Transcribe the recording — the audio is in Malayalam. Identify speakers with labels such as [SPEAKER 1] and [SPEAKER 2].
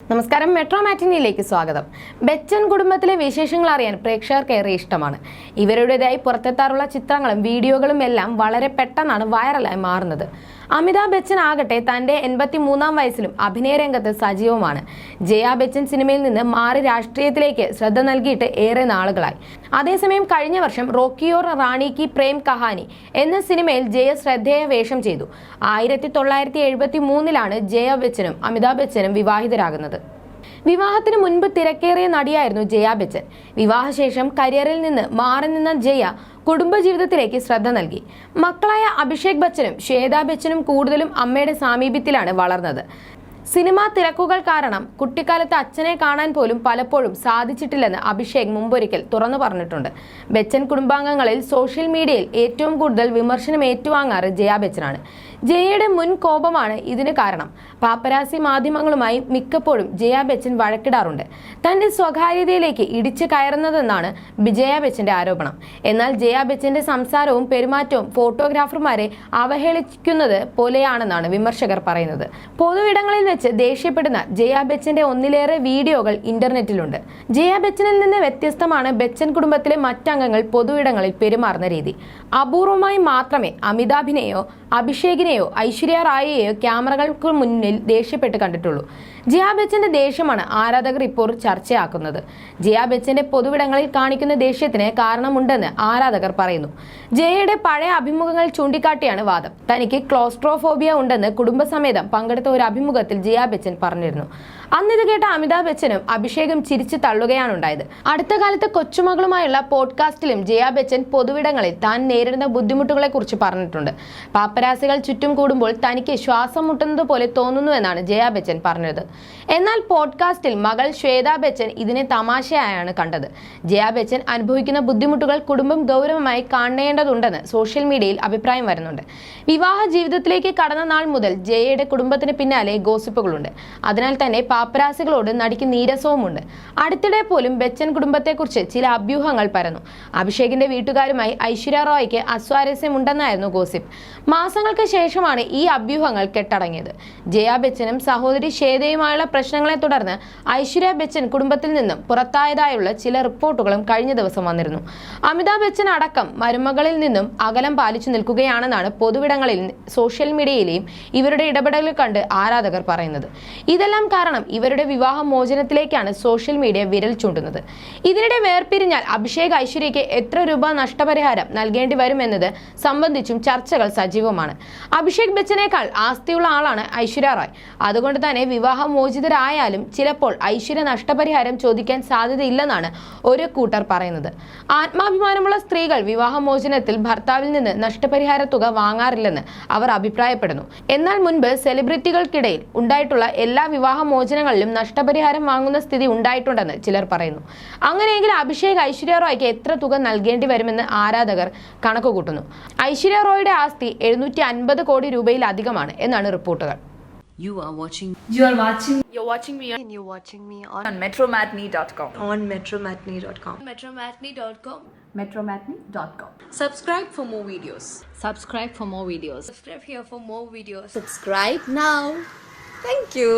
[SPEAKER 1] നമസ്കാരം മെട്രോ മാറ്റിനിയിലേക്ക് സ്വാഗതം. ബച്ചൻ കുടുംബത്തിലെ വിശേഷങ്ങൾ അറിയാൻ പ്രേക്ഷകർക്ക് ഏറെ ഇഷ്ടമാണ്. ഇവരുടേതായി പുറത്തെത്താറുള്ള ചിത്രങ്ങളും വീഡിയോകളും എല്ലാം വളരെ പെട്ടെന്നാണ് വൈറലായി മാറുന്നത്. അമിതാഭ് ബച്ചൻ ആകട്ടെ തന്റെ എൺപത്തി മൂന്നാം വയസ്സിലും അഭിനയ രംഗത്ത് സജീവമാണ്. ജയ ബച്ചൻ സിനിമയിൽ നിന്ന് മാറി രാഷ്ട്രീയത്തിലേക്ക് ശ്രദ്ധ നൽകിയിട്ട് ഏറെ നാളുകളായി. അതേസമയം കഴിഞ്ഞ വർഷം റോക്കിയോർ റാണി കി പ്രേം കഹാനി എന്ന സിനിമയിൽ ജയ ശ്രദ്ധേയ വേഷം ചെയ്തു. ആയിരത്തി തൊള്ളായിരത്തി എഴുപത്തി മൂന്നിലാണ് ജയ ബച്ചനും അമിതാഭ് ബച്ചനും വിവാഹിതരാകുന്നത്. വിവാഹത്തിന് മുൻപ് തിരക്കേറിയ നടിയായിരുന്നു ജയ ബച്ചൻ. വിവാഹശേഷം കരിയറിൽ നിന്ന് മാറി നിന്ന ജയ കുടുംബജീവിതത്തിലേക്ക് ശ്രദ്ധ നൽകി. മക്കളായ അഭിഷേക് ബച്ചനും ശ്വേതാ ബച്ചനും കൂടുതലും അമ്മയുടെ സാമീപ്യത്തിലാണ് വളർന്നത്. സിനിമാ തിരക്കുകൾ കാരണം കുട്ടിക്കാലത്ത് അച്ഛനെ കാണാൻ പോലും പലപ്പോഴും സാധിച്ചിട്ടില്ലെന്ന് അഭിഷേക് മുമ്പൊരിക്കൽ തുറന്നു പറഞ്ഞിട്ടുണ്ട്. ബച്ചൻ കുടുംബാംഗങ്ങളിൽ സോഷ്യൽ മീഡിയയിൽ ഏറ്റവും കൂടുതൽ വിമർശനം ഏറ്റുവാങ്ങാറ് ജയ ബച്ചനാണ്. ജയയുടെ മുൻ കോപമാണ് ഇതിന് കാരണം. പാപ്പരാസി മാധ്യമങ്ങളുമായി മിക്കപ്പോഴും ജയ ബച്ചൻ വഴക്കിടാറുണ്ട്. തന്റെ സ്വകാര്യതയിലേക്ക് ഇടിച്ചു കയറുന്നതെന്നാണ് വിജയ ബച്ചന്റെ ആരോപണം. എന്നാൽ ജയ ബച്ചന്റെ സംസാരവും പെരുമാറ്റവും ഫോട്ടോഗ്രാഫർമാരെ അവഹേളിക്കുന്നത് പോലെയാണെന്നാണ് വിമർശകർ പറയുന്നത്. പൊതുവിടങ്ങളിൽ വെച്ച് ദേഷ്യപ്പെടുന്ന ജയ ബച്ചന്റെ ഒന്നിലേറെ വീഡിയോകൾ ഇന്റർനെറ്റിലുണ്ട്. ജയ ബച്ചനിൽ നിന്ന് വ്യത്യസ്തമാണ് ബച്ചൻ കുടുംബത്തിലെ മറ്റംഗങ്ങൾ പൊതുവിടങ്ങളിൽ പെരുമാറുന്ന രീതി. അപൂർവമായി മാത്രമേ അമിതാഭിനെയോ അഭിഷേകിനെയോ ഐശ്വര്യ റായിയെയോ ക്യാമറകൾക്ക് മുന്നിൽ ദേഷ്യപ്പെട്ട് കണ്ടിട്ടുള്ളൂ. ജിയാ ബച്ചന്റെ ദേഷ്യമാണ് ആരാധകർ ഇപ്പോൾ ചർച്ചയാക്കുന്നത്. ജിയാ ബച്ചന്റെ പൊതുവിടങ്ങളിൽ കാണിക്കുന്ന ദേഷ്യത്തിന് കാരണമുണ്ടെന്ന് ആരാധകർ പറയുന്നു. ജയയുടെ പഴയ അഭിമുഖങ്ങൾ ചൂണ്ടിക്കാട്ടിയാണ് വാദം. തനിക്ക് ക്ലോസ്ട്രോഫോബിയ ഉണ്ടെന്ന് കുടുംബസമേതം പങ്കെടുത്ത ഒരു അഭിമുഖത്തിൽ ജിയാ ബച്ചൻ പറഞ്ഞിരുന്നു. അന്ന് ഇത് കേട്ട അമിതാഭ് ബച്ചനും അഭിഷേകും ചിരിച്ചു തള്ളുകയാണ് ഉണ്ടായത് അടുത്ത കാലത്ത് കൊച്ചുമകളുമായുള്ള പോഡ്കാസ്റ്റിലും ജയാ ബച്ചൻ പൊതുവിടങ്ങളിൽ താൻ നേരിടുന്ന ബുദ്ധിമുട്ടുകളെ കുറിച്ച് പറഞ്ഞിട്ടുണ്ട്. പാപ്പരാസികൾ കൂടുമ്പോൾ തനിക്ക് ശ്വാസം മുട്ടുന്നത് പോലെ തോന്നുന്നുവെന്നാണ് ജയാ ബച്ചൻ പറഞ്ഞത്. എന്നാൽ പോഡ്കാസ്റ്റിൽ മകൾ ശ്വേതാ ബച്ചൻ ഇതിനെ തമാശയായാണ് കണ്ടത്. ജയാ ബച്ചൻ അനുഭവിക്കുന്ന ബുദ്ധിമുട്ടുകൾ കുടുംബം ഗൗരവമായി കാണേണ്ടതുണ്ടെന്ന് സോഷ്യൽ മീഡിയയിൽ അഭിപ്രായം വരുന്നുണ്ട്. വിവാഹ ജീവിതത്തിലേക്ക് കടന്ന നാൾ മുതൽ ജയയുടെ കുടുംബത്തിന് പിന്നാലെ ഗോസിപ്പുകളുണ്ട്. അതിനാൽ തന്നെ പാപ്പരാസികളോട് നടിക്ക് നീരസവുമുണ്ട്. അടുത്തിടെ പോലും ബച്ചൻ കുടുംബത്തെക്കുറിച്ച് ചില അഭ്യൂഹങ്ങൾ പരന്നു. അഭിഷേകിന്റെ വീട്ടുകാരുമായി ഐശ്വര്യ റോയ്ക്ക് അസ്വാരസ്യമുണ്ടെന്നായിരുന്നു ഗോസിപ്പ്. മാസങ്ങൾക്ക് ശേഷമാണ് ഈ അഭ്യൂഹങ്ങൾ കെട്ടടങ്ങിയത്. ജയ ബച്ചനും സഹോദരി ശ്വേതയുമായുള്ള പ്രശ്നങ്ങളെ തുടർന്ന് ഐശ്വര്യ ബച്ചൻ കുടുംബത്തിൽ നിന്നും പുറത്തായതായുള്ള ചില റിപ്പോർട്ടുകളും കഴിഞ്ഞ ദിവസം വന്നിരുന്നു. അമിതാഭ് ബച്ചൻ അടക്കം മരുമകളിൽ നിന്നും അകലം പാലിച്ചു നിൽക്കുകയാണെന്നാണ് പൊതുവിടങ്ങളിൽ സോഷ്യൽ മീഡിയയിലെയും ഇവരുടെ ഇടപെടലുകൾ കണ്ട് ആരാധകർ പറയുന്നത്. ഇതെല്ലാം കാരണം ഇവരുടെ വിവാഹ മോചനത്തിലേക്കാണ് സോഷ്യൽ മീഡിയ വിരൽ ചൂണ്ടുന്നത്. ഇതിനിടെ വേർപിരിഞ്ഞാൽ അഭിഷേക് ഐശ്വര്യയ്ക്ക് എത്ര രൂപ നഷ്ടപരിഹാരം നൽകേണ്ടി വരുമെന്നത് സംബന്ധിച്ചും ചർച്ചകൾ സജീവമാണ്. അഭിഷേക് ബച്ചനേക്കാൾ ആസ്തിയുള്ള ആളാണ് ഐശ്വര്യ റായ്. അതുകൊണ്ട് തന്നെ വിവാഹമോചിതരായാലും ചിലപ്പോൾ ഐശ്വര്യ നഷ്ടപരിഹാരം ചോദിക്കാൻ സാധ്യതയില്ലെന്നാണ് ഒരു കൂട്ടർ പറയുന്നത്. ആത്മാഭിമാനമുള്ള സ്ത്രീകൾ വിവാഹമോചനത്തിൽ ഭർത്താവിൽ നിന്ന് നഷ്ടപരിഹാര തുക വാങ്ങാറില്ലെന്ന് അവർ അഭിപ്രായപ്പെടുന്നു. എന്നാൽ മുൻപ് സെലിബ്രിറ്റികൾക്കിടയിൽ ഉണ്ടായിട്ടുള്ള എല്ലാ വിവാഹമോചനങ്ങളിലും നഷ്ടപരിഹാരം വാങ്ങുന്ന സ്ഥിതി ഉണ്ടായിട്ടുണ്ടെന്ന് ചിലർ പറയുന്നു. അങ്ങനെയെങ്കിൽ അഭിഷേക് ഐശ്വര്യ റോയ്ക്ക് എത്ര തുക നൽകേണ്ടി വരുമെന്ന് ആരാധകർ കണക്കുകൂട്ടുന്നു. ഐശ്വര്യ റോയുടെ ആസ്തി എഴുന്നൂറ്റി അൻപത് കോടി രൂപയിലധികമാണ് എന്നാണ് റിപ്പോർട്ടുകൾ
[SPEAKER 2] You are watching
[SPEAKER 3] You are watching
[SPEAKER 4] You're watching me on,
[SPEAKER 5] and you're watching me on,
[SPEAKER 2] on metromatney.com.
[SPEAKER 5] on metromatney.com.
[SPEAKER 4] metromatney.com.
[SPEAKER 3] metromatney.com.
[SPEAKER 5] Subscribe for more videos.
[SPEAKER 2] Subscribe for more videos.
[SPEAKER 4] Subscribe here for more videos.
[SPEAKER 5] Subscribe now. Thank you.